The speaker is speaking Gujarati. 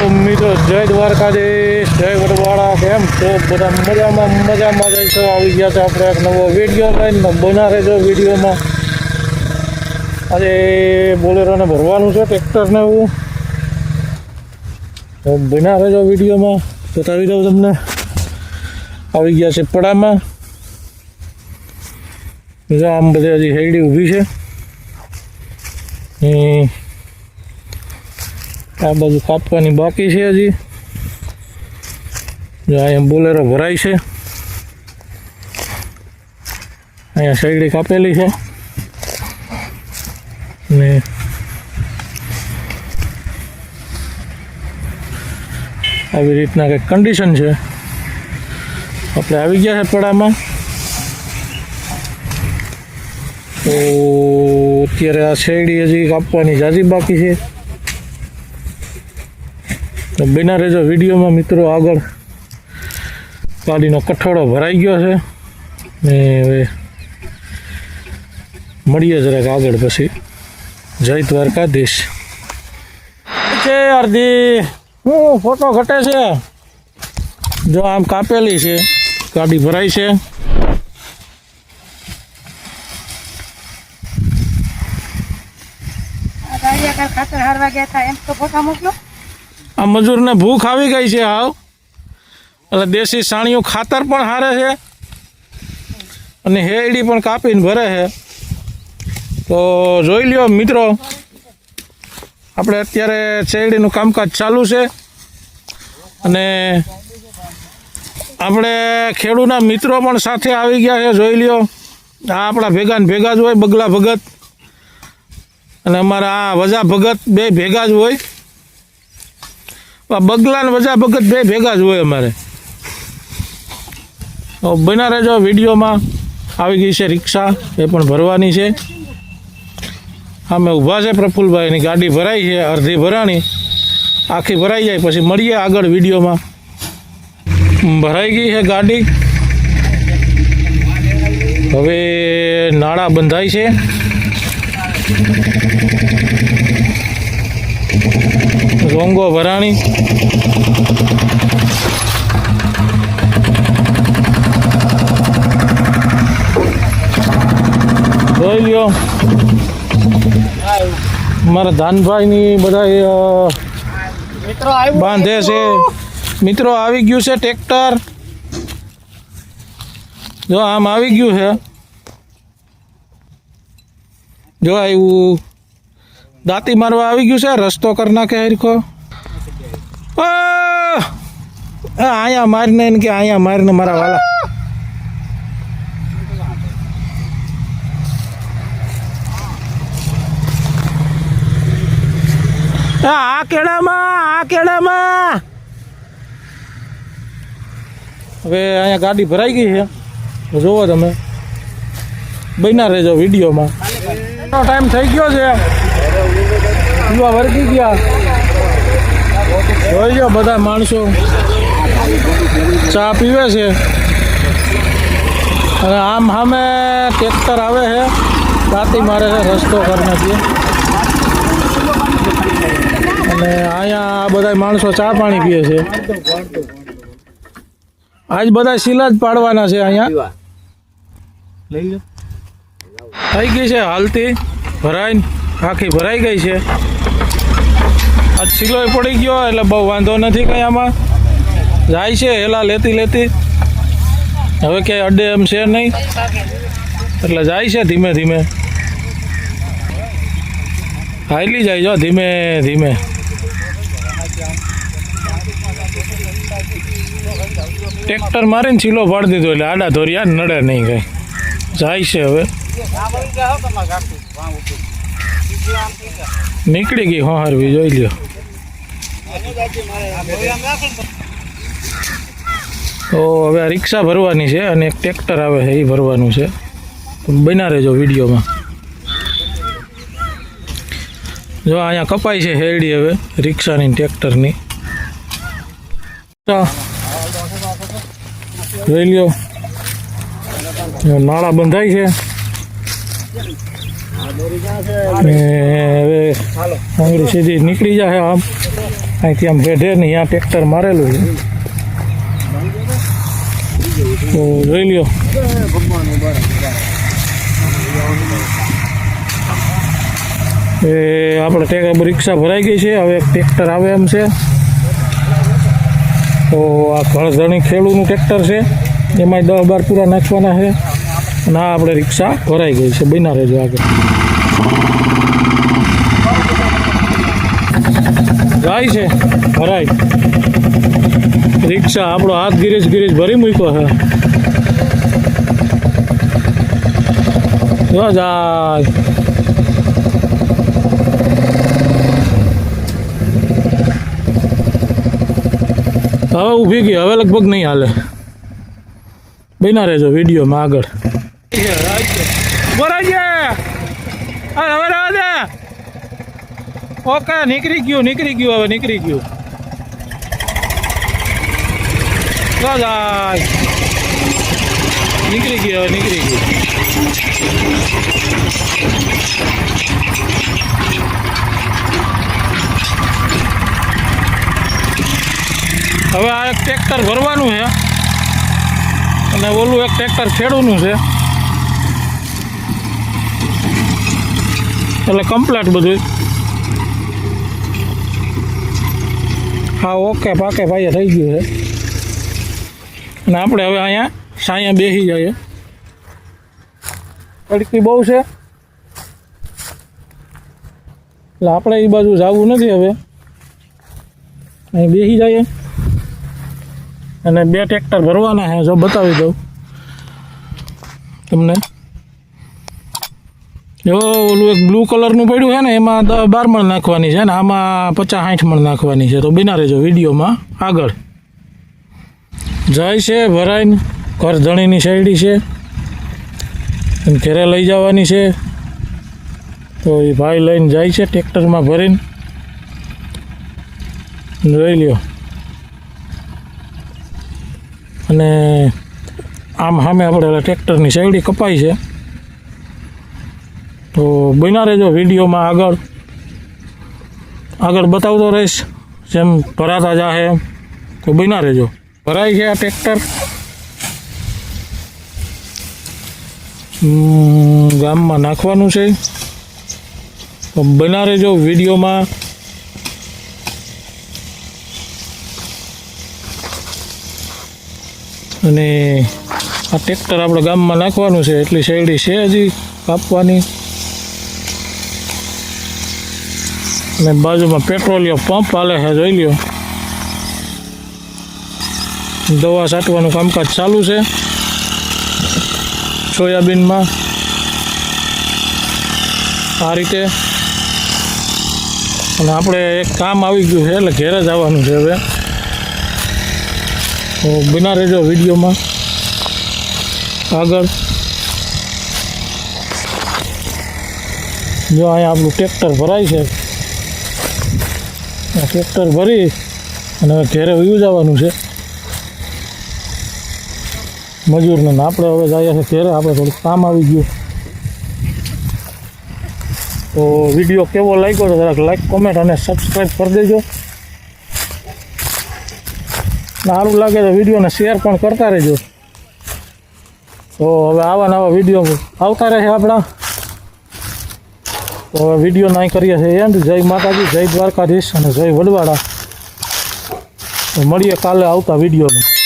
મિત્રો, જય દ્વારકાધીશ, જય વડવાળા કેમ તો બધા મજામાં મજામાં છો? આવી ગયા છે આપણે એક નવો વીડિયો લઈને. બના રહેજો વિડીયોમાં. આજે બોલેરોને ભરવાનું છે ટ્રેક્ટરને એવું. તો બના રહેજો વિડીયોમાં. બતાવી દઉં તમને. આવી ગયા છે પડામાં. આમ બધી હજી હેડી ઊભી છે. આ બાજુ કાપવાની બાકી છે હજી. જો અહીંયા બોલેરો ભરાય છે. અહીંયા શેરડી કાપેલી છે. ને આવી રીતના કંઈક કન્ડિશન છે. આપણે આવી ગયા છે પડામાં તો અત્યારે આ શેરડી હજી કાપવાની જાજી બાકી છે. તો બિના રહેજો વિડીયોમાં મિત્રો આગળ ગાડીનો કઠોળો ભરાઈ ગયો છે. ને હવે મળીએ જરાક આગળ પછી. જય દ્વારકાધીશ. છે અર્ધી હું ફોટો ઘટે છે. જો આમ કાપેલી છે. ગાડી ભરાઈ છે. ખાતર હારવા ગયા હતા. એમ તો ફોટા મોકલો. આ મજૂરને ભૂખ આવી ગઈ છે હાવ. એટલે દેશી સાણીયું ખાતર પણ હારે છે અને હેરડી પણ કાપીને ભરે છે. તો જોઈ લ્યો મિત્રો, આપણે અત્યારે શેરડીનું કામકાજ ચાલુ છે અને આપણે ખેડૂના મિત્રો પણ સાથે આવી ગયા છે, જોઈ લ્યો. આ આપણા ભેગા ભેગા જ હોય, બગલા ભગત. અને અમારા આ વજા ભગત બે ભેગા જ હોય. બગલા ને વજા ભગત બે ભેગા જ હોય અમારે. બના રહેજો વિડીયોમાં. આવી ગઈ છે રિક્ષા, એ પણ ભરવાની છે. અમે ઊભા છે પ્રફુલભાઈની ગાડી ભરાઈ છે, અડધી ભરાણી. આખી ભરાઈ જાય, પછી મળીએ આગળ વિડીયોમાં. ભરાઈ ગઈ છે ગાડી. હવે નાળા બંધાય છે. રોંગો ભરાણી જોઈ લ્યો. મારા ધાનભાઈની બધા મિત્રો બાંધે છે. મિત્રો. આવી ગયું છે ટ્રેક્ટર. જો આમ આવી ગયું છે. જો આવ્યું દાંતી મારવા આવી ગયું છે રસ્તો કરી નાખે હરખો. અહીંયા મારીને એને કે અહીંયા મારીને મારા વાલા. આ કેળામાં આ કેળામાં. હવે અહીંયા ગાડી ભરાઈ ગઈ છે. જોવો તમે. બન્યા રહેજો વિડીયોમાં. ટાઈમ થઈ ગયો છે. યુવા વર્ગી ગયા. જોઈ લો બધા માણસો. ચા પીવે છે. અને આમ સામે ટ્રેક્ટર આવે છે. દાંતી મારે છે રસ્તો કરી નાખીએ અને અહીંયા આ બધા માણસો ચા પાણી પીએ છે. આજ બધા શીલા જ પાડવાના છે અહીંયા. થઈ ગઈ છે હાલતી. ભરાઈ આખી ભરાઈ ગઈ છે. શીલો પડી ગયો એટલે બહુ વાંધો નથી કંઈ આમાં. જાય છે, હેલા લેતી લેતી. હવે ક્યાંય અડે એમ છે નહીં. એટલે જાય છે ધીમે ધીમે. હાઈલી જાય જો ધીમે ધીમે. ટ્રેક્ટર મારીને છીલો પાડી દીધો એટલે આડા ધોરિયા નડે નહીં કઈ. જાય છે હવે. નીકળી ગઈ હોહારવી જોઈ લ્યો. તો હવે આ રિક્ષા ભરવાની છે અને એક ટ્રેક્ટર આવે છે, એ ભરવાનું છે. બના રહેજો વિડીયોમાં. જો, અહીંયા કપાઈ છે હેરડી હવે, રિક્ષાની ટ્રેક્ટરની. જોઈ લ્યો. નાળા બંધાય છે. ને હવે આંગળી સીધી નીકળી જાય આમ. અહીંથી આમ હેઠે નહીં, આ ટ્રેક્ટર મારેલું છે. તો જોઈ લ્યો. એ આપણે ટેક રિક્ષા ભરાઈ ગઈ છે, હવે એક ટ્રેક્ટર આવે એમ છે. તો આ ઘણધણી ખેડૂનું ટ્રેક્ટર છે, એમાંય દસ બાર પૂરા નાખવાના છે. અને આ આપણે રિક્ષા ભરાઈ ગઈ છે બિના રહેજો આગળ. જાય છે, ભરાય. રિક્ષા, આપણો હાથ ગિરીશ ગિરેજ ભરી મૂક્યો છે. જાય. હવે ઊભી ગઈ, હવે લગભગ નહીં હાલે. બના રહેજો વિડીયોમાં આગળ. બોરાજે હવે રહેવા દે. ઓકે, નીકળી ગયું નીકળી ગયું હવે, નીકળી ગયું. દાદા નીકળી ગયું, હવે નીકળી ગયું. હવે આ એક ટ્રેક્ટર ભરવાનું છે. અને ઓલું એક ટ્રેક્ટર ખેડવાનું છે. એટલે કમ્પ્લેટ બધું. હા, ઓકે, પાકે ભાઈએ થઈ ગયું છે. અને આપણે હવે અહીંયા સાયા બેસી જઈએ. તડકી બહુ છે. એટલે આપણે એ બાજુ જવું નથી હવે. અહીં બેસી જઈએ. અને બે ટ્રેક્ટર ભરવાના છે, જો બતાવી દઉં તમને. જો ઓલું એક બ્લુ કલરનું પડ્યું છે ને, એમાં બાર મણ નાખવાની છે ને, આમાં પચાસ સાઠ મણ નાખવાની છે. તો બિના રહેજો વિડીયોમાં. આગળ. જાય છે ભરાઈને ઘર ધણીની સાઈડી છે ઘરે લઈ જવાની છે. તો એ ભાઈ લઈને જાય છે ટ્રેક્ટરમાં ભરીને. જોઈ લ્યો. અને આમ સામે આપણે ટ્રેક્ટરની શેરડી કપાઈ છે. તો બન્યા રહેજો વિડીયોમાં આગળ. આગળ બતાવતો રહીશ, જેમ ભરાતા જાહે તો બન્યા રહેજો. છે આ ટ્રેક્ટર. ગામમાં નાખવાનું છે. તો બના રહેજો વિડીયોમાં. અને આ ટ્રેક્ટર આપણે ગામમાં નાખવાનું છે, એટલી શેરડી છે હજી કાપવાની. અને બાજુમાં પેટ્રોલિયમ પંપ હાલે છે, જોઈ લ્યો. દવા છાંટવાનું કામકાજ ચાલુ છે. સોયાબીનમાં. આ રીતે. અને આપણે એક કામ આવી ગયું છે, એટલે ઘેરે આવવાનું છે હવે. તો બના રહેજો વિડીયોમાં. આગળ. જો અહીંયા આપણું ટ્રેક્ટર ભરાય છે. ટ્રેક્ટર ભરી અને હવે ઘેરે વયું જવાનું છે. મજૂરને આપણે હવે જઈએ છીએ ઘેરે, આપણે થોડુંક કામ આવી ગયું. તો વીડિયો કેવો લાગ્યો તો જરાક લાઈક કોમેન્ટ અને સબસ્ક્રાઈબ કરી દેજો. સારું લાગે તો વિડીયોને શેર પણ કરતા રહેજો. તો હવે આવા નવા વીડિયો આવતા રહે આપણા. તો વીડિયો નહીં કરીએ છીએ. એન્ડ જય માતાજી, જય દ્વારકાધીશ અને જય વડવાડા તો મળીએ કાલે આવતા વિડીયોમાં.